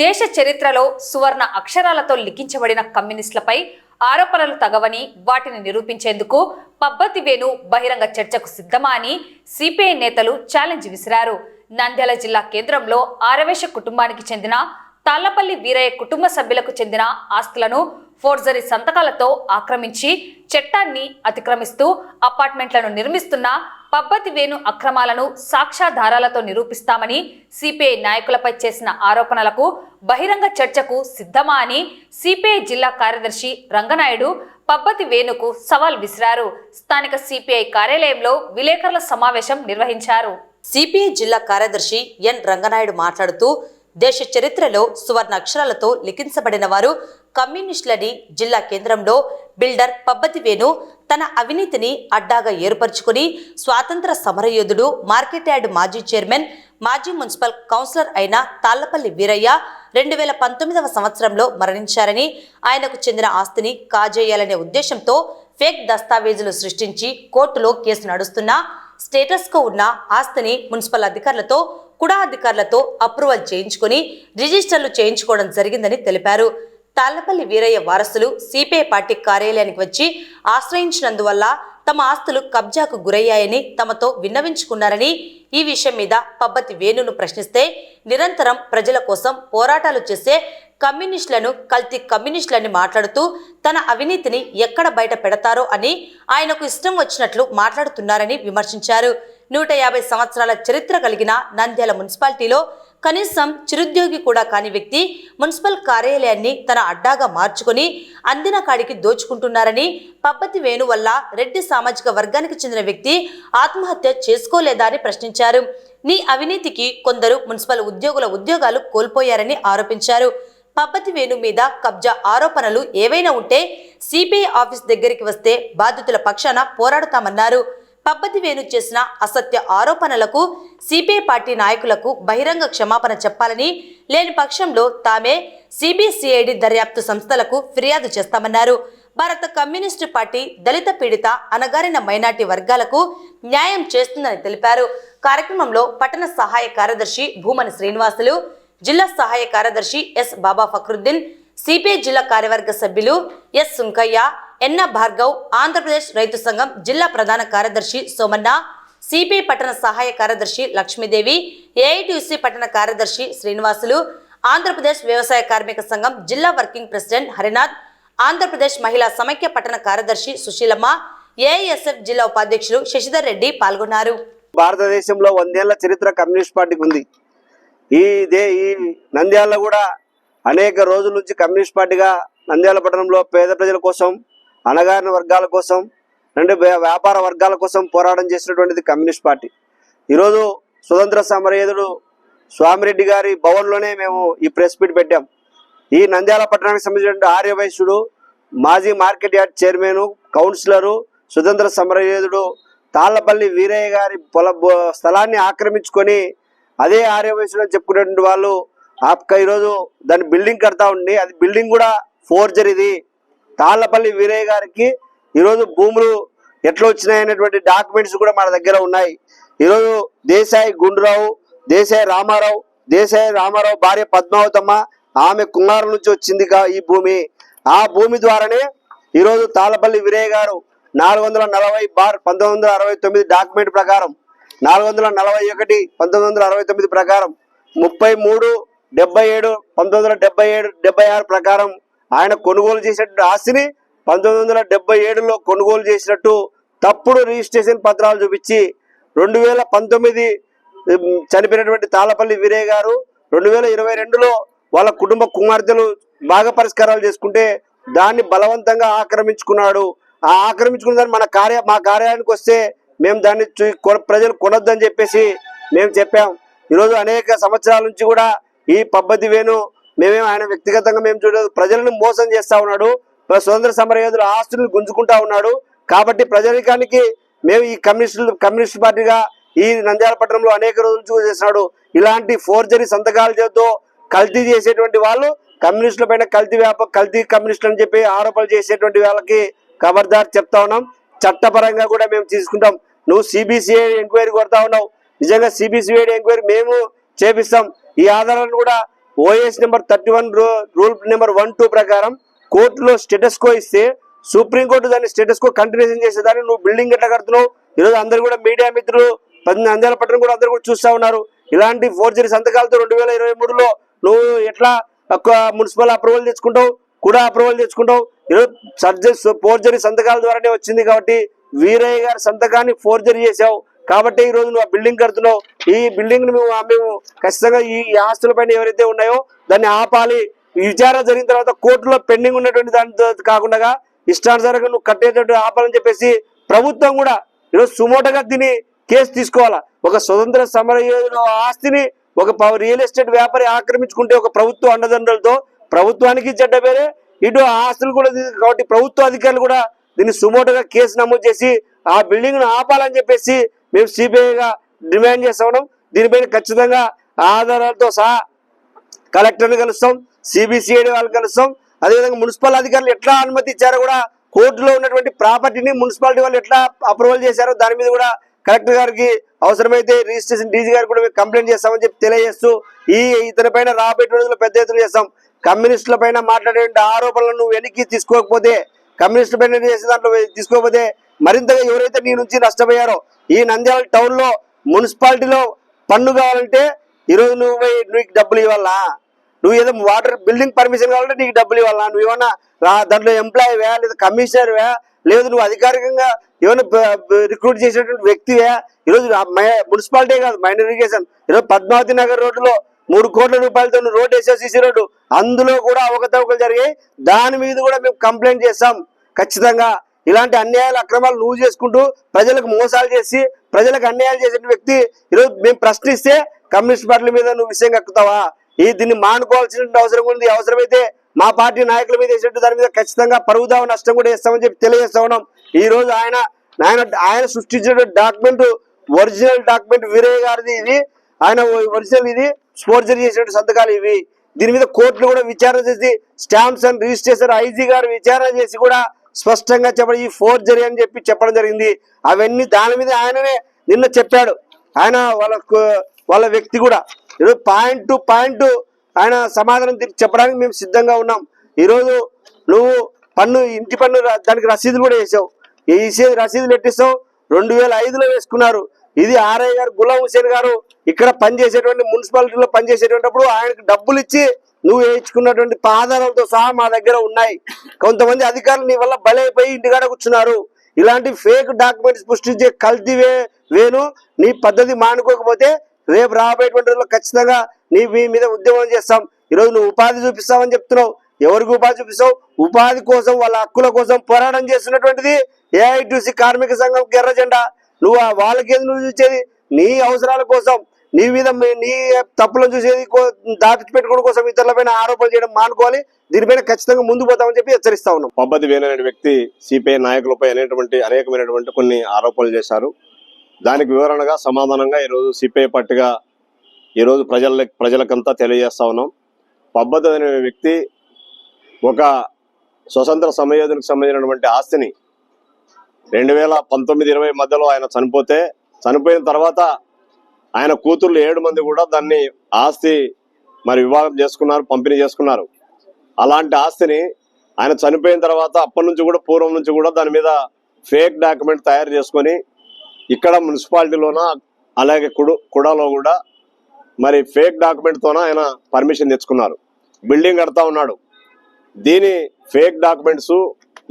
దేశ చరిత్రలో సువర్ణ అక్షరాలతో లిఖించబడిన కమ్యూనిస్టులపై ఆరోపణలు తగవని వాటిని నిరూపించేందుకు పబ్బతి వేణు బహిరంగ చర్చకు సిద్ధమా అని సిపిఐ నేతలు ఛాలెంజ్ విసిరారు. నంద్యాల జిల్లా కేంద్రంలో ఆరవేశ కుటుంబానికి చెందిన తాళ్ళపల్లి వీరయ్య కుటుంబ సభ్యులకు చెందిన ఆస్తులను ఫోర్జరీ సంతకాలతో ఆక్రమించి చట్టాన్ని అతిక్రమిస్తూ అపార్ట్మెంట్లను నిర్మిస్తున్న పబ్బతి వేణు అక్రమాలను సాక్ష్యాధారాలతో నిరూపిస్తామని సిపిఐ నాయకులపై చేసిన ఆరోపణలకు బహిరంగ చర్చకు సిద్ధమా అని సిపిఐ జిల్లా కార్యదర్శి రంగనాయుడు పబ్బతి వేణుకు సవాల్ విసిరారు. స్థానిక సిపిఐ కార్యాలయంలో విలేకరుల సమావేశం నిర్వహించారు. సిపిఐ జిల్లా కార్యదర్శి ఎన్ రంగనాయుడు మాట్లాడుతూ దేశ చరిత్రలో సువర్ణ అక్షరాలతో లిఖించబడిన వారు కమ్యూనిస్టులని జిల్లా కేంద్రంలో బిల్డర్ పబ్బతి వేణు తన అవినీతిని అడ్డాగా ఏర్పరచుకుని స్వాతంత్ర సమరయోధుడు మార్కెట్ యార్డ్ మాజీ చైర్మన్ మాజీ మున్సిపల్ కౌన్సిలర్ అయిన తాళ్ళపల్లి వీరయ్య రెండు వేల పంతొమ్మిదవ సంవత్సరంలో మరణించారని ఆయనకు చెందిన ఆస్తిని కాజేయాలనే ఉద్దేశంతో ఫేక్ దస్తావేజులు సృష్టించి కోర్టులో కేసు నడుస్తున్నా స్టేటస్కో ఉన్న ఆస్తిని మున్సిపల్ అధికారులతో కుడా అధికారులతో అప్రూవల్ చేయించుకొని రిజిస్టర్లు చేయించుకోవడం జరిగిందని తెలిపారు. తాళ్ళపల్లి వీరయ్య వారసులు సిపిఐ పార్టీ కార్యాలయానికి వచ్చి ఆశ్రయించినందువల్ల తమ ఆస్తులు కబ్జాకు గురయ్యాయని తమతో విన్నవించుకున్నారని ఈ విషయం మీద పబ్బతి వేణును ప్రశ్నిస్తే నిరంతరం ప్రజల కోసం పోరాటాలు చేసే కమ్యూనిస్టులను కల్తీ కమ్యూనిస్టులని మాట్లాడుతూ తన అవినీతిని ఎక్కడ బయట పెడతారో అని ఆయనకు ఇష్టం వచ్చినట్లు మాట్లాడుతున్నారని విమర్శించారు. నూట యాభై సంవత్సరాల చరిత్ర కలిగిన నంద్యాల మున్సిపాలిటీలో కనీసం చిరుద్యోగి కూడా కాని వ్యక్తి మున్సిపల్ కార్యాలయాన్ని తన అడ్డాగా మార్చుకుని అందిన కాడికి దోచుకుంటున్నారని పబ్బతి వేణు వల్ల రెడ్డి సామాజిక వర్గానికి చెందిన వ్యక్తి ఆత్మహత్య చేసుకోలేదా అని ప్రశ్నించారు. నీ అవినీతికి కొందరు మున్సిపల్ ఉద్యోగుల ఉద్యోగాలు కోల్పోయారని ఆరోపించారు. పబ్బతి వేణు మీద కబ్జా ఆరోపణలు ఏవైనా ఉంటే సిపిఐ ఆఫీస్ దగ్గరికి వస్తే బాధితుల పక్షాన పోరాడతామన్నారు. పబ్బతి వేణు చేసిన అసత్య ఆరోపణలకు సిపిఐ పార్టీ నాయకులకు బహిరంగ క్షమాపణ చెప్పాలని లేని పక్షంలో తామే సిబిసిఐడి దర్యాప్తు సంస్థలకు ఫిర్యాదు చేస్తామన్నారు. భారత కమ్యూనిస్టు పార్టీ దళిత పీడిత అనగారిన మైనార్టీ వర్గాలకు న్యాయం చేస్తుందని తెలిపారు. కార్యక్రమంలో పట్టణ సహాయ కార్యదర్శి భూమని శ్రీనివాసులు జిల్లా సహాయ కార్యదర్శి ఎస్ బాబా ఫక్రుద్దీన్ సిపిఐ జిల్లా కార్యవర్గ సభ్యులు ఎస్ సుంకయ్య ఎన్న భార్గవ్ ఆంధ్రప్రదేశ్ రైతు సంఘం జిల్లా ప్రధాన కార్యదర్శి సోమన్న సిపి పట్టణ సహాయ కార్యదర్శి లక్ష్మీదేవి ఏఐటియుసి పట్టణ కార్యదర్శి శ్రీనివాసులు ఆంధ్రప్రదేశ్ వ్యవసాయ కార్మిక సంఘం జిల్లా వర్కింగ్ ప్రెసిడెంట్ హరినాథ్ ఆంధ్రప్రదేశ్ మహిళా సమైక్య పట్టణ కార్యదర్శి సుశీలమ్మ ఏఐఎస్ఎఫ్ జిల్లా ఉపాధ్యక్షులు శశిధర్ రెడ్డి పాల్గొన్నారు. భారతదేశంలో వందేళ్ళ చరిత్ర కమ్యూనిస్ట్ పార్టీకి ఉంది. ఈ దే ఈ నంద్యాలలో కూడా అనేక రోజుల నుంచి కమ్యూనిస్ట్ పార్టీగా నంద్యాల పట్టణంలో పేద ప్రజల కోసం అణగారిన వర్గాల కోసం రెండు వ్యాపార వర్గాల కోసం పోరాటం చేసినటువంటిది కమ్యూనిస్ట్ పార్టీ. ఈరోజు స్వతంత్ర సమరయోధుడు స్వామిరెడ్డి గారి భవన్లోనే మేము ఈ ప్రెస్ మీట్ పెట్టాం. ఈ నంద్యాల పట్టణానికి సంబంధించిన ఆర్యవైశ్యుడు మాజీ మార్కెట్ యార్డ్ చైర్మన్ కౌన్సిలరు స్వతంత్ర సమరయోధుడు తాళ్ళపల్లి వీరయ్య గారి పొల బో- స్థలాన్ని ఆక్రమించుకొని అదే ఆర్యవయసులో చెప్పుకునేటువంటి వాళ్ళు ఆప్క ఈరోజు దాని బిల్డింగ్ కడతా ఉండి అది బిల్డింగ్ కూడా ఫోర్జర్ ఇది తాళ్ళపల్లి వీరయ్య గారికి ఈరోజు భూములు ఎట్లా వచ్చినాయనేటువంటి డాక్యుమెంట్స్ కూడా మన దగ్గర ఉన్నాయి. ఈరోజు దేశాయి గుండ్రావు దేశాయి రామారావు దేశాయి రామారావు భార్య పద్మావతమ్మ ఆమె కుమారు నుంచి వచ్చింది ఈ భూమి. ఆ భూమి ద్వారానే ఈరోజు తాళపల్లి వీరయ్య గారు నాలుగు వందల నలభై బార్ పంతొమ్మిది వందల అరవై తొమ్మిది డాక్యుమెంట్ ప్రకారం నాలుగు వందల నలభై ఒకటి పంతొమ్మిది వందల అరవై తొమ్మిది ప్రకారం ముప్పై మూడు డెబ్బై ఏడు పంతొమ్మిది వందల డెబ్బై ఏడు డెబ్బై ఆరు ప్రకారం ఆయన కొనుగోలు చేసినటువంటి ఆస్తిని పంతొమ్మిది వందల డెబ్బై ఏడులో కొనుగోలు చేసినట్టు తప్పుడు రిజిస్ట్రేషన్ పత్రాలు చూపించి రెండు వేల పంతొమ్మిది చనిపోయినటువంటి తాళపల్లి వీరయ్య గారు రెండు వేల ఇరవై రెండులో వాళ్ళ కుటుంబ కుమార్తెలు బాగా పరిష్కారాలు చేసుకుంటే దాన్ని బలవంతంగా ఆక్రమించుకున్నాడు. ఆ ఆక్రమించుకున్న దాన్ని మన కార్య మా కార్యాలయానికి వస్తే మేము దాన్ని చూ- ప్రజలు కొనొద్దని చెప్పేసి మేము చెప్పాం. ఈరోజు అనేక సంవత్సరాల నుంచి కూడా ఈ పబ్బతి వేణు మేమేం ఆయన వ్యక్తిగతంగా మేము చూడలేదు. ప్రజలను మోసం చేస్తా ఉన్నాడు. స్వతంత్ర సమరయోధుల ఆస్తులను గుంజుకుంటా ఉన్నాడు. కాబట్టి ప్రజానికానికి మేము ఈ కమ్యూనిస్టు కమ్యూనిస్ట్ పార్టీగా ఈ నంద్యాల పట్టణంలో అనేక రోజులు చూసి చేస్తున్నాడు. ఇలాంటి ఫోర్జరీ సంతకాలతో కల్తీ చేసేటువంటి వాళ్ళు కమ్యూనిస్టుల పైన కల్తీ వ్యాప కల్తీ కమ్యూనిస్టులు అని చెప్పి ఆరోపణలు చేసేటువంటి వాళ్ళకి ఖబర్దార్ చెప్తా ఉన్నాం. చట్టపరంగా కూడా మేము తీసుకుంటాం. నువ్వు సిబిసిఐ ఎంక్వైరీ కొడతా ఉన్నావు. నిజంగా సిబిసిఐడి ఎంక్వైరీ మేము చేపిస్తాం. ఈ ఆధారాలను కూడా OS number thirty one rule number one two ప్రకారం కోర్టులో స్టేటస్ కో ఇస్తే సుప్రీంకోర్టు దాన్ని స్టేటస్ కో కంటిన్యూషన్ చేసేదాన్ని. నువ్వు బిల్డింగ్ ఎట్లా కడుతున్నావు? ఈరోజు అందరు కూడా మీడియా మిత్రులు పది అందాల పట్టణం కూడా అందరు కూడా చూస్తా ఉన్నారు. ఇలాంటి ఫోర్జరీ సంతకాలతో రెండు వేల ఇరవై మూడులో నువ్వు ఎట్లా మున్సిపల్ అప్రూవల్ తెచ్చుకుంటావు? కూడా అప్రూవల్ తెచ్చుకుంటావు. ఈరోజు సర్జరీ ఫోర్జరీ సంతకాల ద్వారానే వచ్చింది కాబట్టి వీరయ్య గారి సంతకాన్ని ఫోర్జరీ చేసావు. కాబట్టి ఈ రోజు నువ్వు బిల్డింగ్ కడుతున్నావు ఈ బిల్డింగ్ మేము మేము ఖచ్చితంగా ఈ ఆస్తుల పైన ఎవరైతే ఉన్నాయో దాన్ని ఆపాలి. విచారణ జరిగిన తర్వాత కోర్టులో పెండింగ్ ఉన్నటువంటి దాని కాకుండా ఇష్టానుసారంగా నువ్వు కట్టేటట్టు ఆపాలని చెప్పేసి ప్రభుత్వం కూడా ఈరోజు సుమోటగా దీన్ని కేసు తీసుకోవాలా. ఒక స్వతంత్ర సమర ఆస్తిని ఒక రియల్ ఎస్టేట్ వ్యాపారి ఆక్రమించుకుంటే ఒక ప్రభుత్వ అండదండలతో ప్రభుత్వానికి చెడ్డ పేరే ఇటు ఆస్తులు కూడా కాబట్టి ప్రభుత్వ అధికారులు కూడా దీన్ని సుమోటగా కేసు నమోదు చేసి ఆ బిల్డింగ్ను ఆపాలని చెప్పేసి మేము సిబిఐగా డిమాండ్ చేస్తా ఉన్నాం. దీనిపైన ఖచ్చితంగా ఆధారాలతో సహా కలెక్టర్ని కలుస్తాం సిబిసిఐడి వాళ్ళు కలుస్తాం. అదేవిధంగా మున్సిపల్ అధికారులు ఎట్లా అనుమతి ఇచ్చారో కూడా కోర్టులో ఉన్నటువంటి ప్రాపర్టీని మున్సిపాలిటీ వాళ్ళు ఎట్లా అప్రూవల్ చేశారో దాని మీద కూడా కలెక్టర్ గారికి అవసరమైతే రిజిస్ట్రేషన్ డీజీ గారికి కూడా మేము కంప్లైంట్ చేస్తామని చెప్పి తెలియజేస్తూ ఈ ఇతని పైన రాబోయే రోజుల్లో పెద్ద ఎత్తున చేస్తాం. కమ్యూనిస్టుల పైన మాట్లాడే ఆరోపణలను వెనక్కి తీసుకోకపోతే కమ్యూనిస్టుల పైన చేసే దాంట్లో తీసుకోకపోతే మరింతగా ఎవరైతే నీ నుంచి నష్టపోయారో ఈ నంద్యాల టౌన్లో మున్సిపాలిటీలో పన్ను కావాలంటే ఈరోజు నువ్వు పోయి నీకు డబ్బులు ఇవ్వాలా? నువ్వు ఏదో వాటర్ బిల్డింగ్ పర్మిషన్ కావాలంటే నీకు డబ్బులు ఇవ్వాలా? నువ్వు ఏమన్నా దాంట్లో ఎంప్లాయీవే లేదా కమిషనర్వే లేదు నువ్వు అధికారికంగా ఏమైనా రిక్రూట్ చేసినటువంటి వ్యక్తివే ఈరోజు మై- మున్సిపాలిటీ కాదు మైనర్ ఇరిగేషన్ ఈరోజు పద్మావతి నగర్ రోడ్డులో మూడు కోట్ల రూపాయలతో రోడ్డు రోడ్ వేసావు రోడ్డు. అందులో కూడా అవకతవకలు జరిగాయి. దాని మీద కూడా మేము కంప్లైంట్ చేస్తాం. ఖచ్చితంగా ఇలాంటి అన్యాయాలు అక్రమాలు నువ్వు చేసుకుంటూ ప్రజలకు మోసాలు చేసి ప్రజలకు అన్యాయాలు చేసిన వ్యక్తి ఈరోజు మేము ప్రశ్నిస్తే కమ్యూనిస్ట్ పార్టీల మీద నువ్వు విషయం కక్కుతావా? ఈ దీన్ని మానుకోవాల్సిన అవసరం ఉంది. అవసరమైతే మా పార్టీ నాయకుల మీద వేసినట్టు దాని మీద ఖచ్చితంగా పరుగుదావ నష్టం కూడా వేస్తామని చెప్పి తెలియజేస్తా ఉన్నాం. ఈ రోజు ఆయన ఆయన ఆయన సృష్టించిన డాక్యుమెంట్ ఒరిజినల్ డాక్యుమెంట్ వీరయ్య గారిది ఇది. ఆయన ఒరిజినల్ ఇది. స్పోర్జర్ చేసినట్టు సంతకాలు ఇవి. దీని మీద కోర్టులు కూడా విచారణ చేసి స్టాంప్స్ అండ్ రిజిస్ట్రేషన్ ఐజీ గారు విచారణ చేసి కూడా స్పష్టంగా చెప్పడం ఈ ఫోర్జరీ అని చెప్పి చెప్పడం జరిగింది. అవన్నీ దాని మీద ఆయననే నిన్న చెప్పాడు. ఆయన వాళ్ళకు వాళ్ళ వ్యక్తి కూడా. ఈరోజు పాయింట్ టు పాయింట్ ఆయన సమాధానం తిరిగి చెప్పడానికి మేము సిద్ధంగా ఉన్నాం. ఈరోజు నువ్వు పన్ను ఇంటి పన్ను దానికి రసీదులు కూడా వేసావు. వేసే రసీదులు ఎట్టిస్తావు? రెండు వేల ఐదులో వేసుకున్నారు. ఇది ఆర్ఐ గారు గులాం హుసేన్ గారు ఇక్కడ పనిచేసేటువంటి మున్సిపాలిటీలో పనిచేసేటప్పుడు ఆయనకు డబ్బులు ఇచ్చి నువ్వు వేయించుకున్నటువంటి ఆధారాలతో సహా మా దగ్గర ఉన్నాయి. కొంతమంది అధికారులు నీ వల్ల బలైపోయి ఇంటికాడ కూర్చున్నారు. ఇలాంటి ఫేక్ డాక్యుమెంట్స్ సృష్టించే కల్తీ వే వేను నీ పద్ధతి మానుకోకపోతే రేపు రాబోయేటువంటి రోజుల్లో ఖచ్చితంగా నీ మీ మీద ఉద్యమం చేస్తాం. ఈరోజు నువ్వు ఉపాధి చూపిస్తావని చెప్తున్నావు. ఎవరికి ఉపాధి చూపిస్తావు? ఉపాధి కోసం వాళ్ళ హక్కుల కోసం పోరాటం చేస్తున్నటువంటిది ఏఐటీసీ కార్మిక సంఘం ఎర్రజెండా నువ్వు ఆ వాళ్ళకేది నువ్వు చూసేది? నీ అవసరాల కోసం. నీ మీద మీ- నీ తప్పులను చూసేది దాటి పెట్టుకోవడం కోసం ఇతరులపైన ఆరోపణలు చేయడం మానుకోవాలి. దీనిపైన ఖచ్చితంగా ముందు పోతామని చెప్పి హెచ్చరిస్తా ఉన్నాం. పబ్బతి వేణు వ్యక్తి సిపిఐ నాయకులపై అనేటువంటి అనేకమైనటువంటి కొన్ని ఆరోపణలు చేశారు. దానికి వివరణగా సమాధానంగా ఈరోజు సిపిఐ పట్టుగా ఈరోజు ప్రజల ప్రజలకంతా తెలియజేస్తా ఉన్నాం. పబ్బతి అనే వ్యక్తి ఒక స్వతంత్ర సమయోధులకు సంబంధించినటువంటి ఆస్తిని రెండు వేల పంతొమ్మిది ఇరవై మధ్యలో ఆయన చనిపోతే చనిపోయిన తర్వాత ఆయన కూతుర్లు ఏడు మంది కూడా దాన్ని ఆస్తి మరి వివాహం చేసుకున్నారు పంపిణీ చేసుకున్నారు. అలాంటి ఆస్తిని ఆయన చనిపోయిన తర్వాత అప్పటి నుంచి కూడా పూర్వం నుంచి కూడా దాని మీద ఫేక్ డాక్యుమెంట్ తయారు చేసుకొని ఇక్కడ మున్సిపాలిటీలోన అలాగే కుడు కుడాలో కూడా మరి ఫేక్ డాక్యుమెంట్తోన ఆయన పర్మిషన్ తెచ్చుకున్నారు. బిల్డింగ్ కడతా ఉన్నాడు. దీని ఫేక్ డాక్యుమెంట్స్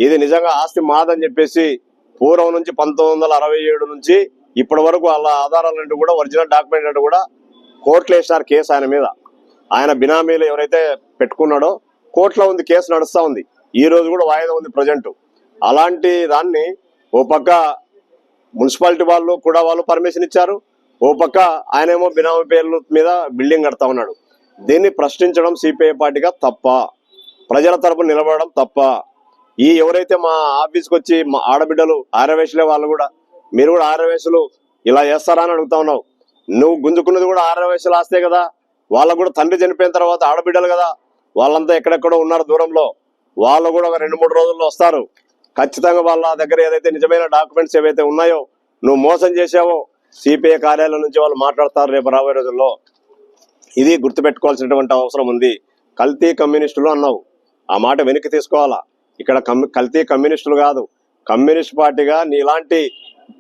ఇది నిజంగా ఆస్తి మాదని చెప్పేసి పూర్వం నుంచి పంతొమ్మిది వందల అరవై ఏడు నుంచి ఇప్పటి వరకు వాళ్ళ ఆధారాలంటూ కూడా ఒరిజినల్ డాక్యుమెంట్ అంటూ కూడా కోర్టులో వేసినారు కేసు ఆయన మీద. ఆయన బినామీలు ఎవరైతే పెట్టుకున్నాడో కోర్టులో ఉంది కేసు నడుస్తూ ఉంది. ఈ రోజు కూడా వాయిదా ఉంది ప్రజెంట్. అలాంటి దాన్ని ఓ పక్క మున్సిపాలిటీ వాళ్ళు కూడా వాళ్ళు పర్మిషన్ ఇచ్చారు. ఓ పక్క ఆయనేమో బినామీ పేర్ల మీద బిల్డింగ్ కడతా ఉన్నాడు. దీన్ని ప్రశ్నించడం సిపిఐ పార్టీగా తప్ప ప్రజల తరపు నిలబడడం తప్ప. ఈ ఎవరైతే మా ఆఫీస్కి వచ్చి మా ఆడబిడ్డలు ఆరవేసలే వాళ్ళు కూడా మీరు కూడా ఆరవేసులు ఇలా చేస్తారా అని అడుగుతా ఉన్నావు. నువ్వు గుంజుకున్నది కూడా ఆరవేసులు ఆస్తే కదా వాళ్ళకు కూడా తండ్రి చనిపోయిన తర్వాత ఆడబిడ్డలు కదా వాళ్ళంతా ఎక్కడెక్కడో ఉన్నారు దూరంలో. వాళ్ళు కూడా ఒక రెండు మూడు రోజుల్లో వస్తారు. ఖచ్చితంగా వాళ్ళ దగ్గర ఏదైతే నిజమైన డాక్యుమెంట్స్ ఏవైతే ఉన్నాయో నువ్వు మోసం చేసావో సిపిఐ కార్యాలయం నుంచి వాళ్ళు మాట్లాడతారు రేపు రాబోయే రోజుల్లో. ఇది గుర్తుపెట్టుకోవాల్సినటువంటి అవసరం ఉంది. కల్తీ కమ్యూనిస్టులు అన్నావు. ఆ మాట వెనక్కి తీసుకోవాలా? ఇక్కడ కమ్ కల్తీ కమ్యూనిస్టులు కాదు. కమ్యూనిస్ట్ పార్టీగా నీలాంటి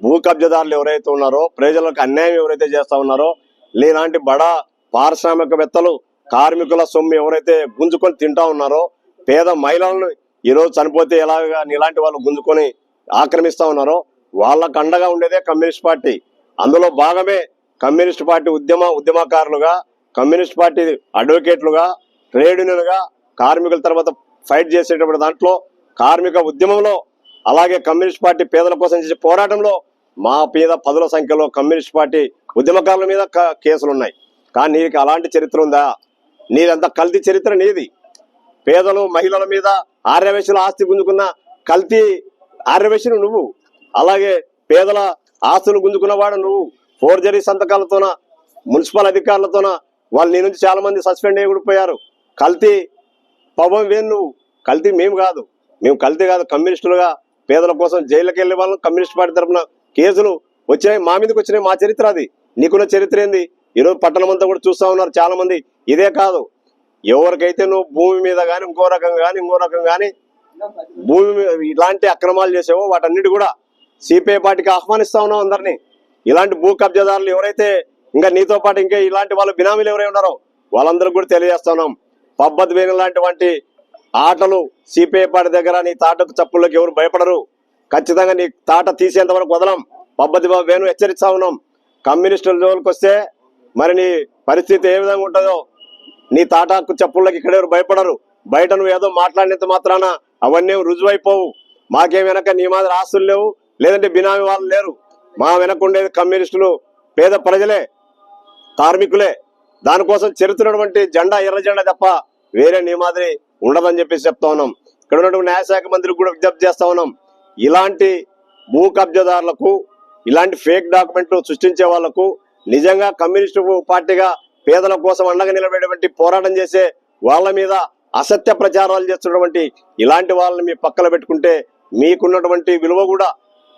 భూ కబ్జదారులు ఎవరైతే ఉన్నారో ప్రజలకు అన్యాయం ఎవరైతే చేస్తా ఉన్నారో లేలాంటి బడా పారిశ్రామికవేత్తలు కార్మికుల సొమ్ము ఎవరైతే గుంజుకొని తింటా ఉన్నారో పేద మహిళలను ఈరోజు చనిపోతే ఎలాగా నీలాంటి వాళ్ళు గుంజుకొని ఆక్రమిస్తా ఉన్నారో వాళ్ళకు అండగా ఉండేదే కమ్యూనిస్ట్ పార్టీ. అందులో భాగమే కమ్యూనిస్ట్ పార్టీ ఉద్యమ ఉద్యమకారులుగా కమ్యూనిస్ట్ పార్టీ అడ్వకేట్లుగా ట్రేడ్ యూనియన్గా కార్మికుల తర్వాత ఫైట్ చేసేటప్పుడు దాంట్లో కార్మిక ఉద్యమంలో అలాగే కమ్యూనిస్ట్ పార్టీ పేదల కోసం చేసే పోరాటంలో మా మీద పదుల సంఖ్యలో కమ్యూనిస్ట్ పార్టీ ఉద్యమకారుల మీద క- కేసులు ఉన్నాయి కానీ నీకు అలాంటి చరిత్ర ఉందా? నీదంతా కల్తీ చరిత్ర నీది. పేదలు మహిళల మీద ఆర్యవేశుల ఆస్తి గుంజుకున్న కల్తీ ఆర్యవేశులు నువ్వు. అలాగే పేదల ఆస్తులు గుంజుకున్నవాడు నువ్వు. ఫోర్జరీ సంతకాలతోన మున్సిపల్ అధికారులతోన వాళ్ళు నీ నుంచి చాలా మంది సస్పెండ్ అయ్యకూడిపోయారు కల్తీ పవన్ వేణు నువ్వు. కల్తీ మేము కాదు. మేము కల్తీ కాదు కమ్యూనిస్టులుగా పేదల కోసం జైలుకి వెళ్ళే వాళ్ళం కమ్యూనిస్ట్ పార్టీ తరఫున కేసులు వచ్చినాయి మా మీదకి వచ్చినాయి మా చరిత్ర అది. నీకున్న చరిత్ర ఏంది? ఈరోజు పట్టణం అంతా కూడా చూస్తా ఉన్నారు చాలా మంది ఇదే కాదు ఎవరికైతే నువ్వు భూమి మీద కానీ ఇంకో రకం కానీ ఇంకో రకం కానీ భూమి మీద ఇలాంటి అక్రమాలు చేసావో వాటన్నిటి కూడా సిపిఐ పార్టీకి ఆహ్వానిస్తా ఉన్నాం అందరినీ. ఇలాంటి భూ కబ్జాదారులు ఎవరైతే ఇంకా నీతో పాటు ఇంకా ఇలాంటి వాళ్ళ బినామీలు ఎవరై ఉన్నారో వాళ్ళందరికీ కూడా తెలియజేస్తా ఉన్నాం. పబ్బత్ వేణు లాంటి వంటి ఆటలు సిపిఐ పార్టీ దగ్గర నీ తాటకు చప్పుల్లోకి ఎవరు భయపడరు. ఖచ్చితంగా నీ తాట తీసేంత వరకు వదలం. పబ్బతి వేణు హెచ్చరిస్తా ఉన్నాం. కమ్యూనిస్టుల జోలికి వస్తే మరి నీ పరిస్థితి ఏ విధంగా ఉంటుందో నీ తాటాకు చప్పుళ్ళకి ఇక్కడ ఎవరు భయపడరు. బయట నువ్వు ఏదో మాట్లాడినంత మాత్రాన అవన్నీ రుజువైపోవు. మాకేం వెనక నీ మాదిరి ఆస్తులు లేవు లేదంటే బినామీ వాళ్ళు లేరు. మా వెనక ఉండేది కమ్యూనిస్టులు పేద ప్రజలే కార్మికులే. దానికోసం చెరుతున్నటువంటి జెండా ఎర్ర జెండా తప్ప వేరే నీ మాదిరి ఉండదని చెప్పేసి చెప్తా ఉన్నాం. ఇక్కడ ఉన్నటువంటి న్యాయశాఖ మంత్రికి కూడా విజ్ఞప్తి చేస్తా ఉన్నాం. ఇలాంటి భూ కబ్జాదారులకు ఇలాంటి ఫేక్ డాక్యుమెంట్లు సృష్టించే వాళ్ళకు నిజంగా కమ్యూనిస్టు పార్టీగా పేదల కోసం అండగా నిలబడేటువంటి పోరాటం చేసే వాళ్ళ మీద అసత్య ప్రచారాలు చేస్తున్నటువంటి ఇలాంటి వాళ్ళని మీ పక్కన పెట్టుకుంటే మీకున్నటువంటి విలువ కూడా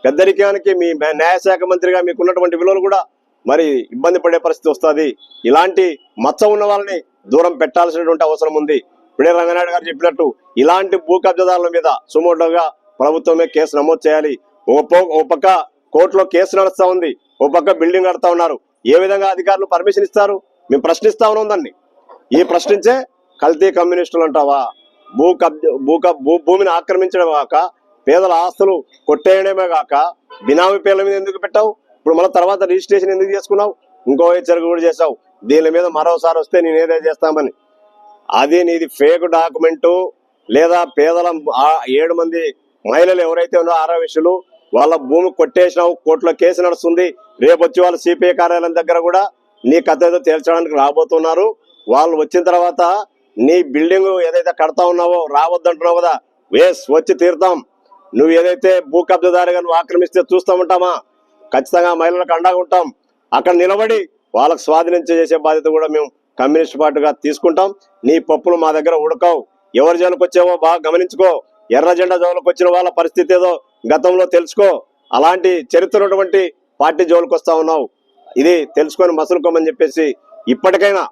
పెద్దరికానికి మీ న్యాయశాఖ మంత్రిగా మీకున్నటువంటి విలువలు కూడా మరి ఇబ్బంది పడే పరిస్థితి వస్తుంది. ఇలాంటి మచ్చ ఉన్న వాళ్ళని దూరం పెట్టాల్సినటువంటి అవసరం ఉంది. ఇప్పుడే రంగనాయుడు గారు చెప్పినట్టు ఇలాంటి భూ కబ్జాదారుల మీద సుమోటోగా ప్రభుత్వమే కేసు నమోదు చేయాలి. ఓ ఓ పక్క కోర్టులో కేసు నడుస్తా ఉంది. ఓ పక్క బిల్డింగ్ కడతా ఉన్నారు. ఏ విధంగా అధికారులు పర్మిషన్ ఇస్తారు? మేము ప్రశ్నిస్తా ఉన్నాం దాన్ని. ఈ ప్రశ్నించే కల్తీ కమ్యూనిస్టులు అంటావా? భూ కబ్జ భూ భూ భూమిని ఆక్రమించడం కాక పేదల ఆస్తులు కొట్టేయడమే కాక బినామీ పేర్ల మీద ఎందుకు పెట్టావు? ఇప్పుడు మళ్ళీ తర్వాత రిజిస్ట్రేషన్ ఎందుకు చేసుకున్నావు? ఇంకో హెచ్చరిక కూడా చేసావు దీని మీద మరోసారి వస్తే నేను ఏదో చేస్తామని. అది నీది ఫేక్ డాక్యుమెంటు లేదా పేదల ఏడు మంది మహిళలు ఎవరైతే ఉన్నారో ఆరావేశులు వాళ్ళ భూమి కొట్టేసినావు కోర్టులో కేసు నడుస్తుంది రేపు వచ్చి వాళ్ళ సిపిఐ కార్యాలయం దగ్గర కూడా నీ కథ ఏదో తేల్చడానికి రాబోతున్నారు. వాళ్ళు వచ్చిన తర్వాత నీ బిల్డింగ్ ఏదైతే కడతా ఉన్నావో రావద్దంటున్నావు కదా వేస్ వచ్చి తీరుతాం. నువ్వు ఏదైతే భూ కబ్జదారుగా నువ్వు ఆక్రమిస్తే చూస్తూ ఉంటామా? ఖచ్చితంగా మహిళలకు అండగా ఉంటాం. అక్కడ నిలబడి వాళ్ళకు స్వాధీనం చేసే బాధ్యత కూడా మేము కమ్యూనిస్ట్ పార్టీగా తీసుకుంటాం. నీ పప్పులు మా దగ్గర ఉడకవు. ఎవరి జోలికి వచ్చావో బాగా గమనించుకో. ఎర్ర జెండా జోలికి వచ్చిన వాళ్ళ పరిస్థితి ఏదో గతంలో తెలుసుకో. అలాంటి చరిత్ర ఉన్నటువంటి పార్టీ జోలికి వస్తా ఉన్నావు. ఇది తెలుసుకొని మసులుకోమని చెప్పేసి ఇప్పటికైనా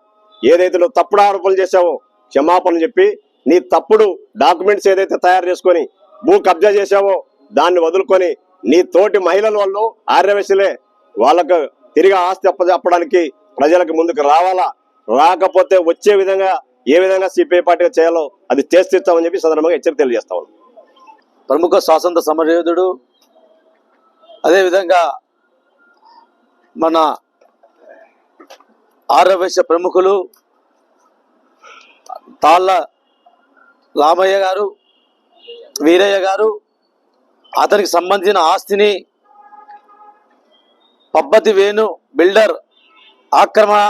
ఏదైతే నువ్వు తప్పుడు ఆరోపణలు చేశావో క్షమాపణ చెప్పి నీ తప్పుడు డాక్యుమెంట్స్ ఏదైతే తయారు చేసుకొని భూ కబ్జా చేశావో దాన్ని వదులుకొని నీ తోటి మహిళల వాళ్ళు ఆర్యవేశలే వాళ్ళకు తిరిగి ఆస్తి అప్పచెప్పడానికి ప్రజలకు ముందుకు రావాలా? రాకపోతే వచ్చే విధంగా ఏ విధంగా సిపిఐ పార్టీగా చేయాలో అది చేస్తామని చెప్పి సందర్భంగా హెచ్చరిక తెలియజేస్తా ఉన్నాం. ప్రముఖ స్వాతంత్ర సమరయోధుడు అదేవిధంగా మన ఆర్యవైశ్య ప్రముఖులు తాళ్ళ రామయ్య గారు వీరయ్య గారు అతనికి సంబంధించిన ఆస్తిని పబ్బతి వేణు బిల్డర్ ఆక్రమణ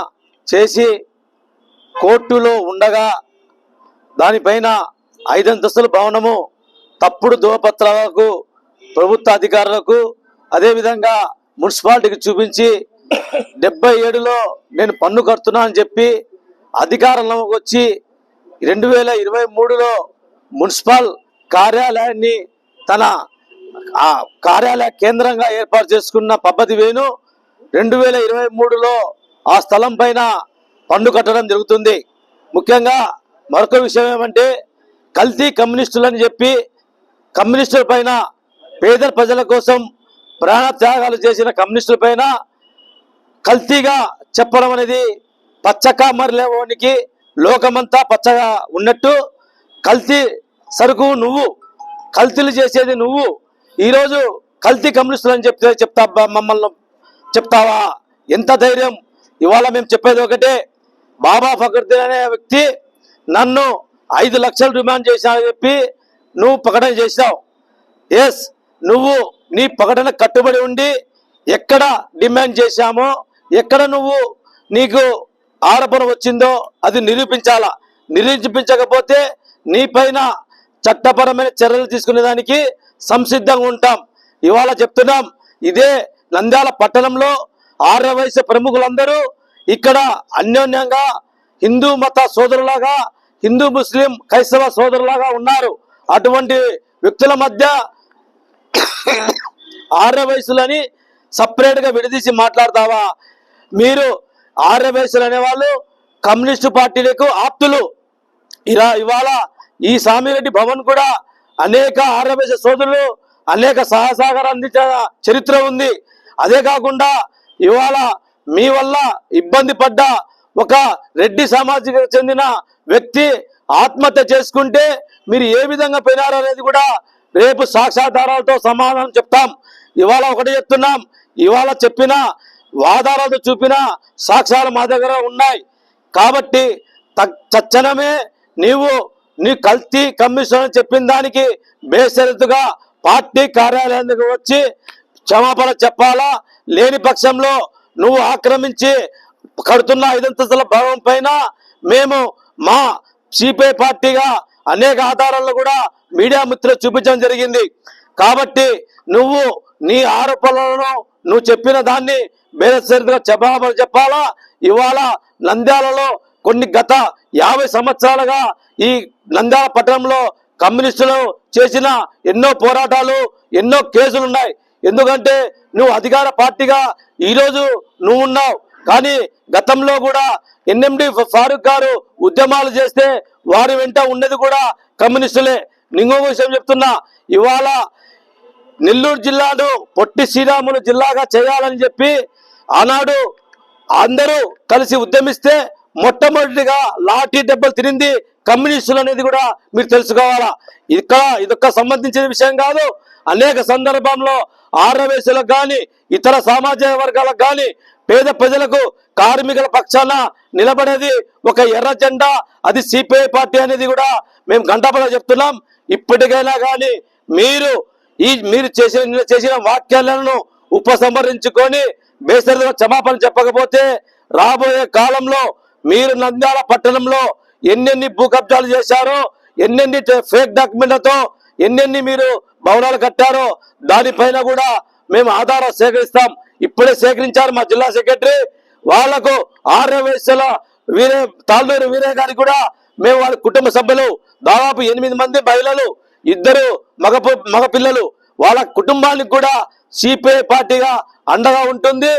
చేసి కోర్టులో ఉండగా దానిపైన ఐదంతస్తుల భవనము తప్పుడు ధృవపత్రాలకు ప్రభుత్వ అధికారులకు అదేవిధంగా మున్సిపాలిటీకి చూపించి డెబ్బై ఏడులో నేను పన్ను కడుతున్నా అని చెప్పి అధికారంలోకి వచ్చి రెండు వేల ఇరవై మూడులో మున్సిపల్ కార్యాలయాన్ని తన ఆ కార్యాలయ కేంద్రంగా ఏర్పాటు చేసుకున్న పద్ధతి వేణు రెండు వేల ఇరవై మూడులో ఆ స్థలం పైన పన్ను కట్టడం జరుగుతుంది. ముఖ్యంగా మరొక విషయం ఏమంటే కల్తీ కమ్యూనిస్టులని చెప్పి కమ్యూనిస్టుల పైన పేద ప్రజల కోసం ప్రాణ త్యాగాలు చేసిన కమ్యూనిస్టుల పైన కల్తీగా చెప్పడం అనేది పచ్చక మరలేవానికి లోకమంతా పచ్చగా ఉన్నట్టు కల్తీ సరుకు నువ్వు కల్తీలు చేసేది నువ్వు ఈరోజు కల్తీ కమ్యూనిస్టులు అని చెప్తే చెప్తా మమ్మల్ని చెప్తావా? ఎంత ధైర్యం? ఇవాళ మేము చెప్పేది ఒకటే బాబా ఫకరుద్దీన్ అనే వ్యక్తి నన్ను ఐదు లక్షలు డిమాండ్ చేశానని చెప్పి నువ్వు ప్రకటన చేసినావు ఎస్ నువ్వు నీ ప్రకటన కట్టుబడి ఉండి ఎక్కడ డిమాండ్ చేశామో ఎక్కడ నువ్వు నీకు ఆరోపణ వచ్చిందో అది నిరూపించాలా? నిరూపించకపోతే నీ పైన చట్టపరమైన చర్యలు తీసుకునేదానికి సంసిద్ధంగా ఉంటాం. ఇవాళ చెప్తున్నాం ఇదే నంద్యాల పట్టణంలో ఆర్య వయసు ప్రముఖులందరూ ఇక్కడ అన్యోన్యంగా హిందూ మత సోదరులాగా హిందూ ముస్లిం క్రైస్తవ సోదరులాగా ఉన్నారు. అటువంటి వ్యక్తుల మధ్య ఆర్య వయసులని సపరేట్గా విడదీసి మాట్లాడతావా? మీరు ఆర్య వయసులు అనేవాళ్ళు కమ్యూనిస్టు పార్టీలకు ఆప్తులు. ఇలా ఇవాళ ఈ సామిరెడ్డి భవన్ కూడా అనేక ఆర్యవేశ సోదరులు అనేక సహసాగర అందించిన చరిత్ర ఉంది. అదే కాకుండా ఇవాళ మీ వల్ల ఇబ్బంది పడ్డ ఒక రెడ్డి సామాజిక చెందిన వ్యక్తి ఆత్మహత్య చేసుకుంటే మీరు ఏ విధంగా పోయినారు అనేది కూడా రేపు సాక్షాధారాలతో సమాధానం చెప్తాం. ఇవాళ ఒకటి చెప్తున్నాం. ఇవాళ చెప్పిన ఆధారాలతో చూపిన సాక్ష్యాలు మా దగ్గర ఉన్నాయి. కాబట్టి తక్షణమే నీవు నీ కల్తీ కమిషన్ అని చెప్పిన దానికి బేసరితుగా పార్టీ కార్యాలయానికి వచ్చి క్షమాపణ చెప్పాలా? లేని పక్షంలో నువ్వు ఆక్రమించి కడుతున్న ఐదంతస్తుల భవనం పైన మేము మా సిపిఐ పార్టీగా అనేక ఆధారాలను కూడా మీడియా మిత్రులు చూపించడం జరిగింది. కాబట్టి నువ్వు నీ ఆరోపణలను నువ్వు చెప్పిన దాన్ని బేరసరిగా జవాబు చెప్పాలా? ఇవాళ నంద్యాలలో కొన్ని గత యాభై సంవత్సరాలుగా ఈ నంద్యాల పట్టణంలో కమ్యూనిస్టులు చేసిన ఎన్నో పోరాటాలు ఎన్నో కేసులు ఉన్నాయి ఎందుకంటే నువ్వు అధికార పార్టీగా ఈరోజు నువ్వు ఉన్నావు. కానీ గతంలో కూడా ఎన్ఎండి ఫారూక్ గారు ఉద్యమాలు చేస్తే వారి వెంట ఉన్నది కూడా కమ్యూనిస్టులే. ఇంకొక విషయం చెప్తున్నా. ఇవాళ నెల్లూరు జిల్లాను పొట్టి శ్రీరాములు జిల్లాగా చేయాలని చెప్పి ఆనాడు అందరూ కలిసి ఉద్యమిస్తే మొట్టమొదటిగా లాఠీ దెబ్బలు తినింది కమ్యూనిస్టులు అనేది కూడా మీరు తెలుసుకోవాలా. ఇక్కడ ఇదొక్క సంబంధించిన విషయం కాదు. అనేక సందర్భంలో ఆర్యవేశులకు కానీ ఇతర సామాజిక వర్గాలకు కానీ పేద ప్రజలకు కార్మికుల పక్షాన నిలబడేది ఒక ఎర్ర జెండా. అది సిపిఐ పార్టీ అనేది కూడా మేము గంటపడ చెప్తున్నాం. ఇప్పటికైనా కానీ మీరు ఈ మీరు చేసిన చేసిన వాక్యాలను ఉపసంహరించుకొని బేసరిగా క్షమాపణ చెప్పకపోతే రాబోయే కాలంలో మీరు నంద్యాల పట్టణంలో ఎన్నెన్ని భూ కబ్జాలు చేశారో ఎన్నెన్ని ఫేక్ డాక్యుమెంట్లతో ఎన్నెన్ని మీరు భవనాలు కట్టారో దానిపైన కూడా మేము ఆధార సేకరిస్తాం. ఇప్పుడే సేకరించారు మా జిల్లా సెక్రటరీ. వాళ్ళకు ఆర్య వయస్సుల వీరే తాళ్ళూరు వీరే గారికి కూడా మేము వాళ్ళ కుటుంబ సభ్యులు దాదాపు ఎనిమిది మంది మహిళలు ఇద్దరు మగ మగ పిల్లలు వాళ్ళ కుటుంబానికి కూడా సిపిఐ పార్టీగా అండగా ఉంటుంది.